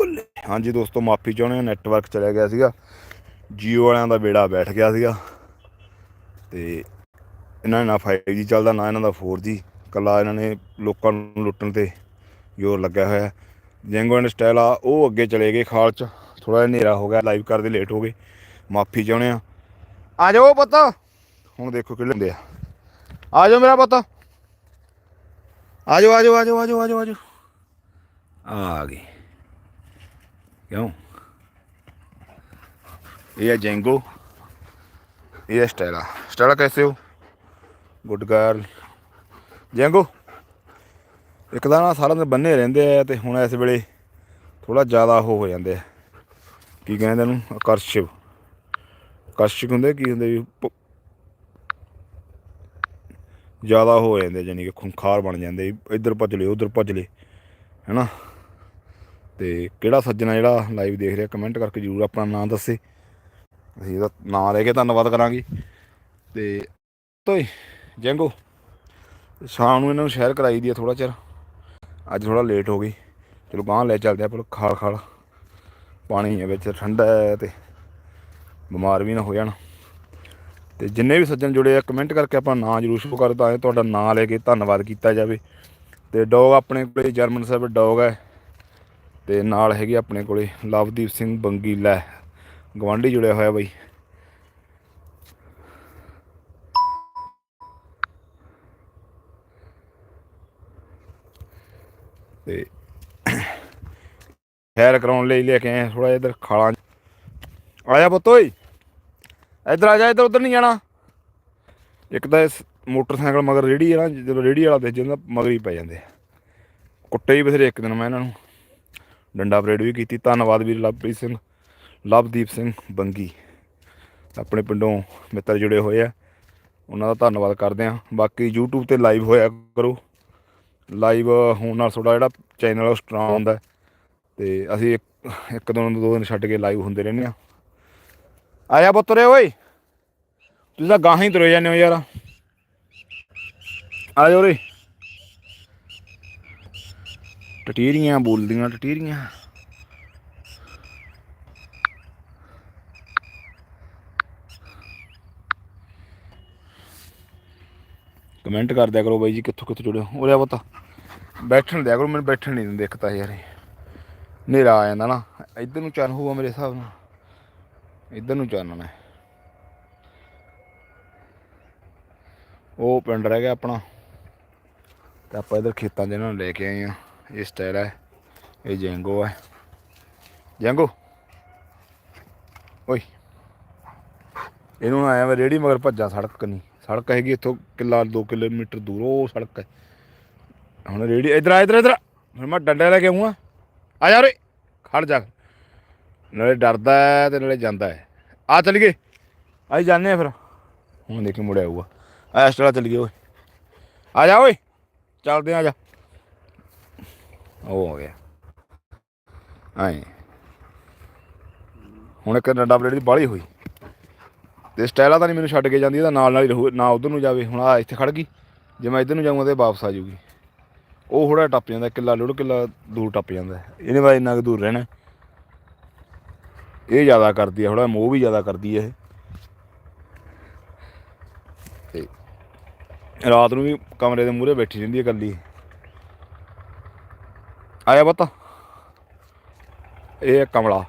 ਬੱਲੇ। ਹਾਂਜੀ ਦੋਸਤੋ, ਮਾਫੀ ਚਾਹੁੰਦੇ ਹਾਂ ਨੈਟਵਰਕ ਚਲਿਆ ਗਿਆ ਸੀਗਾ। ਜੀਓ ਵਾਲਿਆਂ ਦਾ ਬੇੜਾ ਬੈਠ ਗਿਆ ਸੀਗਾ। ਤੇ ਇਹਨਾਂ ਨੇ ਨਾ 5G ਚੱਲਦਾ, ਨਾ ਇਹਨਾਂ ਦਾ 4G ਕੱਲਾ ਇਹਨਾਂ ਨੇ ਲੋਕਾਂ ਨੂੰ ਲੁੱਟਣ ਤੇ ਜ਼ੋਰ ਲੱਗਿਆ ਹੋਇਆ। ਜੈਂਗੋ ਐਂਡ ਸਟਾਈਲ ਆ ਉਹ ਅੱਗੇ ਚਲੇ ਗਏ ਖਾਲ ਚ। ਥੋੜਾ ਜਿਹਾ ਹਨੇਰਾ ਹੋ ਗਿਆ ਲਾਈਵ ਕਰਦੇ ਲੇਟ ਹੋ ਗਏ। ਮਾਫੀ ਚਾਹੁੰਦੇ ਆ ਆ ਜਾਓ ਪੁੱਤ। ਹੁਣ ਦੇਖੋ ਕਿਹੜੇ ਹੁੰਦੇ ਆ। ਆ ਜਾਓ ਮੇਰਾ ਪੁੱਤ। ਆ ਜਾਓ ਆ ਜਾਓ ਆ ਜਾਓ ਆ ਜਾਓ ਆ ਜਾਓ ਆ ਜਾਓ। ਆ ਗਏ। ਕਿਉਂ? ਇਹ ਹੈ ਜੈਂਗੋ ਇਹ ਹੈ ਸਟੈਲਾ ਸਟੈਲਾ ਕੈਸੇ ਹੋ? ਗੁੱਡ ਗਰਲ ਜੈਂਗੋ ਇੱਕ ਤਾਂ ਨਾ ਸਾਰਾ ਦਿਨ ਬੰਨੇ ਰਹਿੰਦੇ ਆ ਤੇ ਹੁਣ ਇਸ ਵੇਲੇ ਥੋੜਾ ਜ਼ਿਆਦਾ ਹੋ ਹੋ ਜਾਂਦੇ ਆ। ਕੀ ਕਹਿੰਦੇ ਨੂੰ ਆਕਰਸ਼ਿਵ। ਆਕਰਸ਼ਿਕ ਹੁੰਦੇ ਕੀ ਹੁੰਦੇ ਵੀ ਜ਼ਿਆਦਾ ਹੋ ਜਾਂਦੇ ਜਾਨੀ ਕਿ ਖੁੰਖਾਰ ਬਣ ਜਾਂਦੇ ਇੱਧਰ ਭੱਜ ਲੇ ਉੱਧਰ ਭੱਜ ਲੇ ਹੈਨਾ? ਤੇ ਕਿਹੜਾ ਸੱਜਣਾ ਜਿਹੜਾ ਲਾਈਵ ਦੇਖ ਰਿਹਾ ਕਮੈਂਟ ਕਰਕੇ ਜਰੂਰ ਆਪਣਾ ਨਾਮ ਦੱਸੇ। ਅਸੀਂ ਇਹਦਾ ਨਾਮ ਲੈ ਕੇ ਧੰਨਵਾਦ ਕਰਾਂਗੇ। ਤੇ ਤੋਈ ਜੈਂਗੋ, ਸ਼ਾਮ ਨੂੰ ਇਹਨਾਂ ਨੂੰ ਸ਼ਹਿਰ ਕਰਾਈ ਦੀ ਆ ਥੋੜਾ ਚਿਰ। ਅੱਜ ਥੋੜਾ ਲੇਟ ਹੋ ਗਈ। ਚਲੋ ਗਾਂ ਲੈ ਚੱਲਦੇ ਆ ਪਰ ਖਾਲ ਖਾਲ। ਪਾਣੀ ਹੈ ਵਿੱਚ, ਠੰਡਾ ਹੈ ਤੇ ਬਿਮਾਰ ਵੀ ਨਾ ਹੋ ਜਾਣ। ਤੇ ਜਿੰਨੇ ਵੀ ਸੱਜਣ ਜੁੜੇ ਆ ਕਮੈਂਟ ਕਰਕੇ ਆਪਣਾ ਨਾਂ ਜਰੂਰ ਸ਼ੋ ਕਰ ਤਾਂ ਤੁਹਾਡਾ ਨਾਂ ਲੈ ਕੇ ਧੰਨਵਾਦ ਕੀਤਾ ਜਾਵੇ। ਤੇ ਡੌਗ ਆਪਣੇ ਕੋਲੇ ਜਰਮਨ ਸਾਹਿਬ ਡੌਗ ਹੈ। ਤੇ ਨਾਲ ਹੈਗੇ ਆਪਣੇ ਕੋਲੇ ਲਵਦੀਪ ਸਿੰਘ ਬੰਗੀ ਲੈ। ਗਵਾਂਢੀ ਜੁੜਿਆ ਹੋਇਆ ਬਾਈ। ਤੇ ਖੈਰ ਕਰਾਉਣ ਲਈ ਲੈ ਕੇ ਆਏ ਥੋੜਾ ਜਿਹਾ ਇੱਧਰ ਖਾਲਾਂ 'ਚ। ਆ ਜਾ ਪੁੱਤ ਓਏ। ਇੱਧਰ ਆ ਜਾ, ਇੱਧਰ ਉੱਧਰ ਨਹੀਂ ਜਾਣਾ। ਇੱਕ ਤਾਂ ਇਸ ਮੋਟਰਸਾਈਕਲ ਮਗਰ ਰੇੜੀ ਹੈ ਨਾ, ਜਦੋਂ ਰੇੜੀ ਵਾਲਾ ਦੇ ਜਾਂਦਾ, ਮਗਰ ਹੀ ਪੈ ਜਾਂਦੇ ਆ। ਕੁੱਟੇ ਹੀ ਬਥੇਰੇ ਇੱਕ ਦਿਨ ਮੈਂ ਇਹਨਾਂ ਨੂੰ। ਡੰਡਾ ਪਰੇਡ ਵੀ ਕੀਤੀ। ਧੰਨਵਾਦ ਵੀਰ ਲਵਪ੍ਰੀਤ ਸਿੰਘ, ਲਵਦੀਪ ਸਿੰਘ ਬੰਗੀ। ਆਪਣੇ ਪਿੰਡੋਂ ਮਿੱਤਰ ਜੁੜੇ ਹੋਏ ਆ। ਉਹਨਾਂ ਦਾ ਧੰਨਵਾਦ ਕਰਦੇ ਆ ਬਾਕੀ YouTube ਤੇ ਲਾਈਵ ਹੋਇਆ ਕਰੋ। ਲਾਈਵ ਹੋਣ ਨਾਲ ਤੁਹਾਡਾ ਜਿਹੜਾ ਚੈਨਲ ਉਹ ਸਟਰੋਂਗ ਹੁੰਦਾ। ਹੈ ਤੇ ਅਸੀਂ ਇੱਕ ਇੱਕ ਦਿਨ ਦੋ ਦਿਨ ਛੱਡ ਕੇ ਲਾਈਵ ਹੁੰਦੇ ਰਹਿੰਦੇ ਆ ਆਇਆ ਪੁੱਤਰੇ ਓਏ। ਤੁਸੀਂ ਤਾਂ ਗਾਹਾਂ ਹੀ ਤੁਰੇ ਜਾਂਦੇ ਹੋ ਯਾਰ। ਆ ਜਾਓ ਰੇ ਟਟੀਰੀਆਂ ਬੋਲਦੀਆਂ ਟਟੀਰੀਆਂ। ਕਮੈਂਟ ਕਰ ਦਿਆ ਕਰੋ ਬਾਈ ਜੀ ਕਿੱਥੋਂ ਕਿੱਥੋਂ ਜੁੜੇ ਹੋ। ਉਰੇ ਆ ਪਤਾ। ਬੈਠਣ ਦਿਆ ਕਰੋ, ਮੈਨੂੰ ਬੈਠਣ ਨਹੀਂ ਦਿੰਦੇ ਇੱਕ ਤਾਂ ਯਾਰ ਹਨੇਰਾ ਆ ਜਾਂਦਾ ਨਾ, ਇੱਧਰ ਨੂੰ ਚੰਨ ਹੋਊਗਾ ਮੇਰੇ ਹਿਸਾਬ ਨਾਲ। ਇੱਧਰ ਨੂੰ ਚਾਨਣਾ ਹੈ ਉਹ ਪਿੰਡ ਰਹਿ ਗਿਆ ਆਪਣਾ। ਤੇ ਆਪਾਂ ਇਧਰ ਖੇਤਾਂ 'ਚ ਇਹਨਾਂ ਨੂੰ ਲੈ ਕੇ ਆਏ ਆ ਇਹ ਸਟਾਈਲ ਹੈ ਇਹ ਜੈਂਗੋ ਹੈ ਜੈਂਗੋ ਓਏ ਇਹਨੂੰ ਆਇਆ ਵਾ ਰੇੜੀ ਮਗਰ ਭੱਜਾਂ ਸੜਕ ਨਹੀਂ ਸੜਕ ਹੈਗੀ ਇੱਥੋਂ ਕਿੱਲਾ 2 ਕਿਲੋਮੀਟਰ ਦੂਰ ਉਹ ਸੜਕ ਹੈ ਹੁਣ ਰੇੜੀ ਇਧਰ ਆ ਇਧਰ ਇਧਰ ਫਿਰ ਮੈਂ ਡੰਡਾ ਲੈ ਕੇ ਆਉਂਗਾ ਆ ਜਾ ਰੇ ਖੜ ਜਾ ਨਾਲੇ ਡਰਦਾ ਹੈ ਤੇ ਨਾਲੇ ਜਾਂਦਾ ਹੈ ਆ ਚੱਲ ਗਏ ਆਈ ਜਾਂਦੇ ਆ ਫਿਰ ਹੁਣ ਦੇਖੀ ਮੁੜਿਆ ਆਊਗਾ ਆ ਇਸ ਤਰ੍ਹਾਂ ਚੱਲ ਗਏ ਓਏ ਆ ਜਾ ਓਏ ਚੱਲਦੇ ਆ ਆ ਜਾ ਉਹ ਹੋ ਗਿਆ। ਆਏ। ਹੁਣ ਇੱਕ ਡੰਡਾ ਬਲੇਡ ਦੀ ਬਾਲੀ ਹੋਈ। ਤੇ ਸਟਾਈਲਾ ਤਾਂ ਨਹੀਂ ਮੈਨੂੰ ਛੱਡ ਕੇ ਜਾਂਦੀ, ਇਹਦਾ ਨਾਲ ਨਾਲ ਹੀ ਰਹੂ, ਨਾ ਉਧਰ ਨੂੰ ਜਾਵੇ। ਹੁਣ ਆ ਇੱਥੇ ਖੜ ਗਈ। ਜੇ ਮੈਂ ਇੱਧਰ ਨੂੰ ਜਾਊਂਗਾ ਤੇ ਵਾਪਸ ਆ ਜਾਊਗੀ। ਉਹ ਥੋੜਾ ਟੱਪ ਜਾਂਦਾ ਕਿੱਲਾ ਲੁੜ ਕਿੱਲਾ ਦੂਰ ਟੱਪ ਜਾਂਦਾ। ਇਹਨੇ ਬਾਰੇ ਇੰਨਾ ਕੁ ਦੂਰ ਰਹਿਣਾ। ਇਹ ਜ਼ਿਆਦਾ ਕਰਦੀ ਹੈ ਥੋੜਾ ਮੋਹ ਵੀ ਜ਼ਿਆਦਾ ਕਰਦੀ ਹੈ ਇਹ। ਤੇ ਰਾਤ ਨੂੰ ਵੀ ਕਮਰੇ ਦੇ ਮੂਹਰੇ ਬੈਠੀ ਰਹਿੰਦੀ ਹੈ ਇਕੱਲੀ। ਆਇਆ ਪਤਾ। ਇਹ ਕਮਲਾ।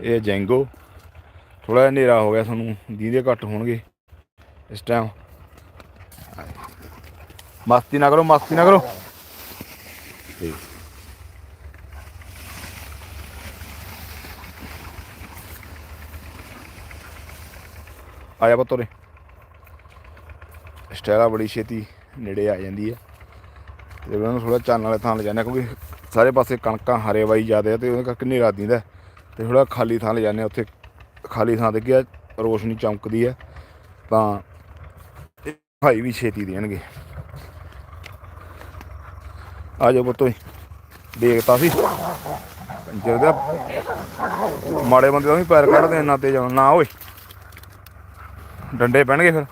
ਇਹ ਜੈਂਗੋ। ਥੋੜਾ ਜਿਹਾ ਹਨੇਰਾ ਹੋ ਗਿਆ ਸਾਨੂੰ। ਦੀਦੇ ਘੱਟ ਹੋਣਗੇ ਇਸ ਟਾਈਮ ਮਸਤੀ ਨਾ ਕਰੋ, ਮਸਤੀ ਨਾ ਕਰੋ। ਠੀਕ ਆਇਆ ਬਤੋਰੇ ਸਟੈਲਾ ਬੜੀ ਛੇਤੀ ਨੇੜੇ ਆ ਜਾਂਦੀ ਹੈ ਤੇ ਉਹਨਾਂ ਨੂੰ ਥੋੜਾ ਚਾਨਣ ਵਾਲੇ ਥਾਂ ਲੈ ਜਾਂਦੇ ਹਾਂ ਕਿਉਂਕਿ ਸਾਰੇ ਪਾਸੇ ਕਣਕਾਂ ਹਰੇ ਵਾਈ ਜਾਂਦੇ ਆ ਤੇ ਉਹਦੇ ਕਰਕੇ ਹਨੇਰਾ ਦਿੰਦਾ ਤੇ ਥੋੜਾ ਖਾਲੀ ਥਾਂ ਲੈ ਜਾਂਦੇ ਹਾਂ ਉੱਥੇ ਖਾਲੀ ਥਾਂ ਤੇ ਕੀ ਆ, ਰੋਸ਼ਨੀ ਚਮਕਦੀ ਹੈ ਤਾਂ ਇਹ ਭਾਈ ਵੀ ਛੇਤੀ ਦੇਣਗੇ। ਆ ਜਾਓ ਪੁੱਤੋ ਦੇਖਤਾ ਸੀ। ਜਿਹੜਾ ਮਾੜੇ ਬੰਦੇ ਦਾ ਵੀ ਪੈਰ ਕੱਢਦੇ ਇੰਨਾ ਤੇਜ਼ ਆਉਣਾ। ਨਾ ਓਏ, ਡੰਡੇ ਪੈਣਗੇ ਫਿਰ।